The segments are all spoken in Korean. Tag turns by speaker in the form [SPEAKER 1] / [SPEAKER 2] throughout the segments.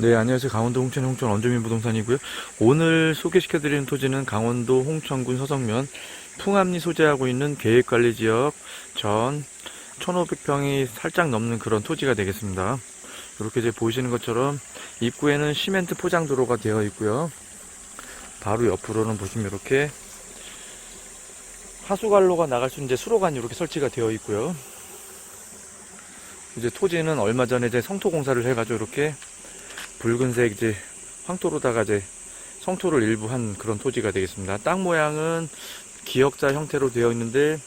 [SPEAKER 1] 네, 안녕하세요. 강원도 홍천 홍천 원주민 부동산이고요. 오늘 소개시켜드리는 토지는 강원도 홍천군 서성면 풍암리 소재하고 있는 계획관리 지역 전 1,500평이 살짝 넘는 그런 토지가 되겠습니다. 이렇게 이제 보시는 것처럼 입구에는 시멘트 포장 도로가 되어 있고요. 바로 옆으로는 보시면 이렇게 하수관로가 나갈 수 있는 수로관이 이렇게 설치가 되어 있고요. 이제 토지는 얼마 전에 이제 성토 공사를 해가지고 이렇게 붉은색 이제 황토로다가 이제 성토를 일부 한 그런 토지가 되겠습니다. 땅 모양은 기역자 형태로 되어 있는데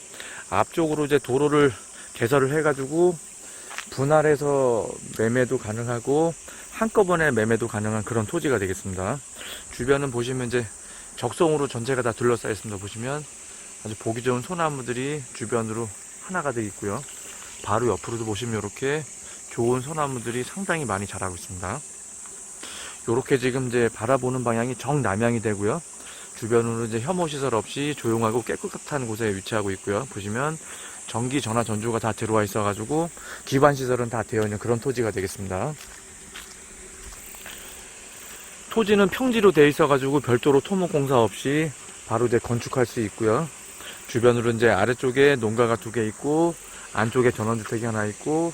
[SPEAKER 1] 앞쪽으로 이제 도로를 개설을 해가지고 분할해서 매매도 가능하고 한꺼번에 매매도 가능한 그런 토지가 되겠습니다. 주변은 보시면 이제 적송으로 전체가 다 둘러싸여 있습니다. 보시면 아주 보기 좋은 소나무들이 주변으로 하나가 되어 있고요. 바로 옆으로도 보시면 이렇게 좋은 소나무들이 상당히 많이 자라고 있습니다. 요렇게 지금 이제 바라보는 방향이 정남향이 되고요. 주변으로 이제 혐오 시설 없이 조용하고 깨끗한 곳에 위치하고 있고요. 보시면 전기 전화 전주가 다 들어와 있어 가지고 기반 시설은 다 되어 있는 그런 토지가 되겠습니다. 토지는 평지로 되어 있어 가지고 별도로 토목 공사 없이 바로 이제 건축할 수 있고요. 주변으로 이제 아래쪽에 농가가 두 개 있고 안쪽에 전원주택이 하나 있고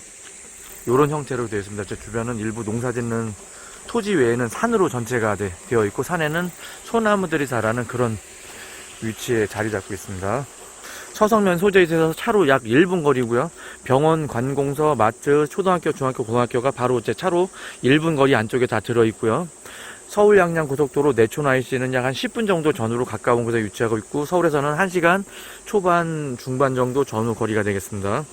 [SPEAKER 1] 이런 형태로 되어 있습니다. 제 주변은 일부 농사 짓는 토지 외에는 산으로 전체가 돼- 되어 있고 산에는 소나무들이 자라는 그런 위치에 자리 잡고 있습니다. 서성면 소재에 있어서 차로 약 1분 거리고요. 병원, 관공서, 마트, 초등학교, 중학교, 고등학교가 바로 제 차로 1분 거리 안쪽에 다 들어 있고요. 서울 양양 고속도로 내촌 IC는 약 한 10분 정도 전후로 가까운 곳에 위치하고 있고 서울에서는 1시간 초반 중반 정도 전후 거리가 되겠습니다.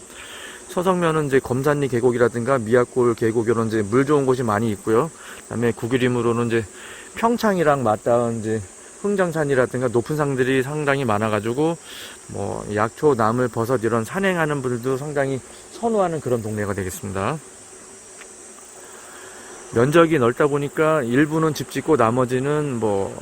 [SPEAKER 1] 서성면은 이제 검산리 계곡이라든가 미약골 계곡 이런 이제 물 좋은 곳이 많이 있고요. 그다음에 국유림으로는 이제 평창이랑 맞닿은 이제 흥정산이라든가 높은 산들이 상당히 많아가지고 뭐 약초, 나물, 버섯 이런 산행하는 분들도 상당히 선호하는 그런 동네가 되겠습니다. 면적이 넓다 보니까 일부는 집 짓고 나머지는 뭐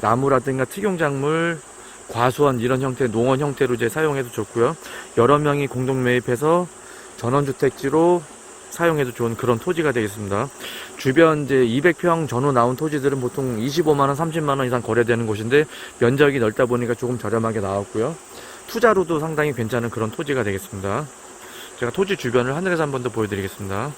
[SPEAKER 1] 나무라든가 특용작물, 과수원 이런 형태, 농원 형태로 이제 사용해도 좋고요. 여러 명이 공동 매입해서 전원주택지로 사용해도 좋은 그런 토지가 되겠습니다. 주변 이제 200평 전후 나온 토지들은 보통 25만원, 30만원 이상 거래되는 곳인데 면적이 넓다 보니까 조금 저렴하게 나왔고요. 투자로도 상당히 괜찮은 그런 토지가 되겠습니다. 제가 토지 주변을 하늘에서 한 번 더 보여드리겠습니다.